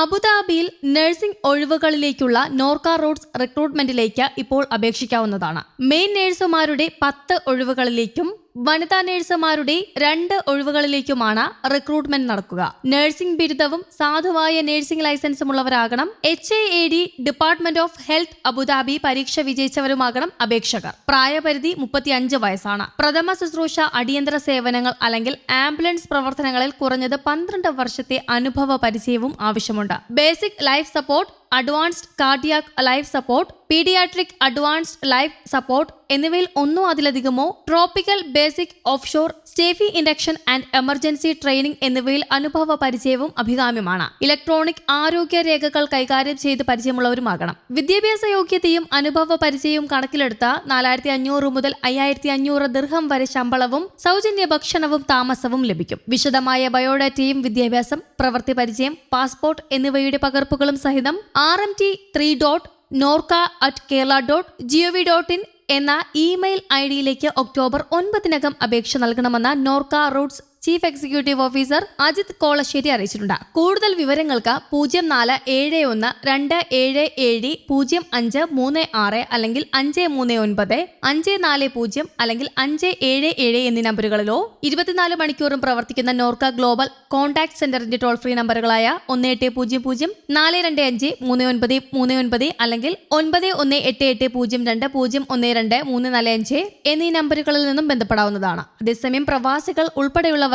അബുദാബിയിൽ നഴ്സിംഗ് ഒഴിവുകളിലേക്കുള്ള നോർക്ക റോഡ്സ് റിക്രൂട്ട്മെന്റിലേക്ക് ഇപ്പോൾ അപേക്ഷിക്കാവുന്നതാണ്. മെയിൻ നഴ്സുമാരുടെ പത്ത് ഒഴിവുകളിലേക്കും വനിതാ നഴ്സുമാരുടെ രണ്ട് ഒഴിവുകളിലേക്കുമാണ് റിക്രൂട്ട്മെന്റ് നടക്കുക. നഴ്സിംഗ് ബിരുദവും സാധുവായ നഴ്സിംഗ് ലൈസൻസും ഉള്ളവരാകണം H A A D department of health Abu Dhabi പരീക്ഷ വിജയിച്ചവരുമാകണം അപേക്ഷകർ. പ്രായപരിധി മുപ്പത്തിയഞ്ച് വയസ്സാണ്. പ്രഥമ ശുശ്രൂഷ അടിയന്തര സേവനങ്ങൾ അല്ലെങ്കിൽ ആംബുലൻസ് പ്രവർത്തനങ്ങളിൽ കുറഞ്ഞത് പന്ത്രണ്ട് വർഷത്തെ അനുഭവ പരിചയവും ആവശ്യമുണ്ട്. Basic life support advanced cardiac life support paediatric advanced life support എന്നിവയിൽ ഒന്നോ അതിലധികമോ ട്രോപ്പിക്കൽ ബേസിക് ഓഫ്ഷോർ സ്റ്റേഫി ഇൻഡക്ഷൻ ആൻഡ് എമർജൻസി ട്രെയിനിംഗ് എന്നിവയിൽ അനുഭവ പരിചയവും അഭികാമ്യമാണ്. ഇലക്ട്രോണിക് ആരോഗ്യ രേഖകൾ കൈകാര്യം ചെയ്ത് പരിചയമുള്ളവരുമാകണം. വിദ്യാഭ്യാസ യോഗ്യതയും അനുഭവ പരിചയവും കണക്കിലെടുത്ത നാലായിരത്തി അഞ്ഞൂറ് മുതൽ അയ്യായിരത്തി അഞ്ഞൂറ് ദീർഘം വരെ ശമ്പളവും സൗജന്യ ഭക്ഷണവും താമസവും ലഭിക്കും. വിശദമായ ബയോഡാറ്റയും വിദ്യാഭ്യാസം പ്രവൃത്തി പരിചയം പാസ്പോർട്ട് എന്നിവയുടെ പകർപ്പുകളും സഹിതം R M T three dot Norka at Kerala dot GOV dot in എന്ന ഇമെയിൽ ഐ ഡിയിലേക്ക് ഒക്ടോബർ ഒൻപതിനകം അപേക്ഷ നൽകണമെന്ന് Norka Roots chief executive officer Ajith Kolassery അറിയിച്ചിട്ടുണ്ട്. കൂടുതൽ വിവരങ്ങൾക്ക് പൂജ്യം നാല് ഏഴ് ഒന്ന് രണ്ട് ഏഴ് ഏഴ് പൂജ്യം അഞ്ച് മൂന്ന് ആറ് അല്ലെങ്കിൽ അഞ്ച് മൂന്ന് ഒൻപത് അഞ്ച് നാല് പൂജ്യം അല്ലെങ്കിൽ അഞ്ച് ഏഴ് ഏഴ് എന്നീ നമ്പറുകളിലോ ഇരുപത്തിനാല് മണിക്കൂറും പ്രവർത്തിക്കുന്ന നോർക്ക ഗ്ലോബൽ കോൺടാക്ട് സെന്ററിന്റെ ടോൾ ഫ്രീ നമ്പറുകളായ ഒന്ന് എട്ട് പൂജ്യം പൂജ്യം നാല് രണ്ട് അഞ്ച് മൂന്ന് ഒൻപത് മൂന്ന് ഒൻപത് അല്ലെങ്കിൽ ഒൻപത് ഒന്ന് എട്ട് എട്ട് പൂജ്യം രണ്ട് പൂജ്യം ഒന്ന് രണ്ട് മൂന്ന് നാല് അഞ്ച് എന്നീ നമ്പറുകളിൽ നിന്നും ബന്ധപ്പെടാവുന്നതാണ്. അതേസമയം പ്രവാസികൾ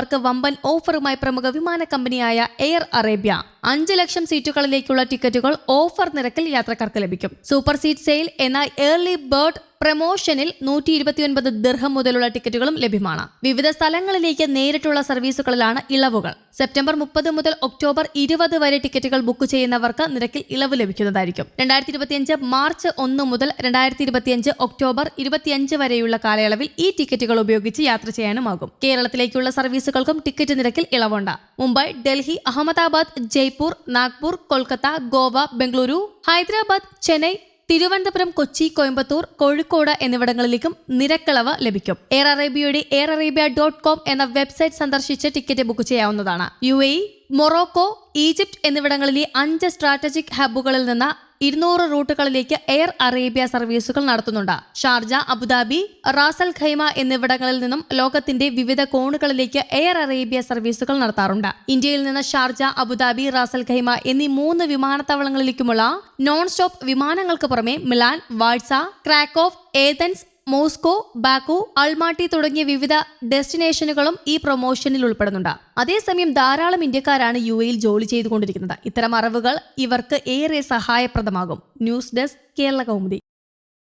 ഉൾപ്പെടെയുള്ളവർക്ക് വമ്പൻ ഓഫറുമായി പ്രമുഖ വിമാന കമ്പനിയായ എയർ അറേബ്യ അഞ്ച് ലക്ഷം സീറ്റുകളിലേക്കുള്ള ടിക്കറ്റുകൾ ഓഫർ നിരക്കിൽ യാത്രക്കാർക്ക് ലഭിക്കും. സൂപ്പർ സീറ്റ് സെയിൽ എന്ന ഏർലി ബേർഡ് പ്രമോഷനിൽ നൂറ്റി ഇരുപത്തിയൊൻപത് ദീർഘം മുതലുള്ള ടിക്കറ്റുകളും ലഭ്യമാണ്. വിവിധ സ്ഥലങ്ങളിലേക്ക് നേരിട്ടുള്ള സർവീസുകളിലാണ് ഇളവുകൾ. സെപ്റ്റംബർ മുപ്പത് മുതൽ ഒക്ടോബർ ഇരുപത് വരെ ടിക്കറ്റുകൾ ബുക്ക് ചെയ്യുന്നവർക്ക് നിരക്കിൽ ഇളവ് ലഭിക്കുന്നതായിരിക്കും. രണ്ടായിരത്തി ഇരുപത്തിയഞ്ച് മാർച്ച് ഒന്ന് മുതൽ രണ്ടായിരത്തി ഇരുപത്തിയഞ്ച് ഒക്ടോബർ ഇരുപത്തിയഞ്ച് വരെയുള്ള കാലയളവിൽ ഈ ടിക്കറ്റുകൾ ഉപയോഗിച്ച് യാത്ര ചെയ്യാനുമാകും. കേരളത്തിലേക്കുള്ള സർവീസുകൾക്കും ടിക്കറ്റ് നിരക്കിൽ ഇളവുണ്ട്. മുംബൈ ഡൽഹി അഹമ്മദാബാദ് ജയ്പൂർ നാഗ്പൂർ കൊൽക്കത്ത ഗോവ ബംഗളൂരു ഹൈദരാബാദ് ചെന്നൈ തിരുവനന്തപുരം കൊച്ചി കോയമ്പത്തൂർ കോഴിക്കോട് എന്നിവിടങ്ങളിലേക്കും നിരക്കളവ് ലഭിക്കും. എയർ അറേബ്യയുടെ എയർ അറേബ്യ ഡോട്ട് കോം എന്ന വെബ്സൈറ്റ് സന്ദർശിച്ച് ടിക്കറ്റ് ബുക്ക് ചെയ്യാവുന്നതാണ്. യു എ മൊറോക്കോ ഈജിപ്റ്റ് എന്നിവിടങ്ങളിലെ അഞ്ച് സ്ട്രാറ്റജിക് ഹബ്ബുകളിൽ നിന്ന് ഇരുന്നൂറ് റൂട്ടുകളിലേക്ക് എയർ അറേബ്യ സർവീസുകൾ നടത്തുന്നുണ്ട്. ഷാർജ അബുദാബി റാസൽ ഖൈമ എന്നിവിടങ്ങളിൽ നിന്നും ലോകത്തിന്റെ വിവിധ കോണുകളിലേക്ക് എയർ അറേബ്യ സർവീസുകൾ നടത്താറുണ്ട്. ഇന്ത്യയിൽ നിന്ന് ഷാർജ അബുദാബി റാസൽ ഖൈമ എന്നീ മൂന്ന് വിമാനത്താവളങ്ങളിലേക്കുമുള്ള നോൺ സ്റ്റോപ്പ് വിമാനങ്ങൾക്ക് പുറമെ Milan Warsaw Krakow Athens Moscow Baku Almaty തുടങ്ങിയ വിവിധ ഡെസ്റ്റിനേഷനുകളും ഈ പ്രൊമോഷനിൽ ഉൾപ്പെടുന്നുണ്ട്. അതേസമയം ധാരാളം ഇന്ത്യക്കാരാണ് യു എയിൽ ജോലി ചെയ്തുകൊണ്ടിരിക്കുന്നത്. ഇത്തരം അറിവുകൾ ഇവർക്ക് ഏറെ സഹായപ്രദമാകും. News desk Kerala Kaumudi.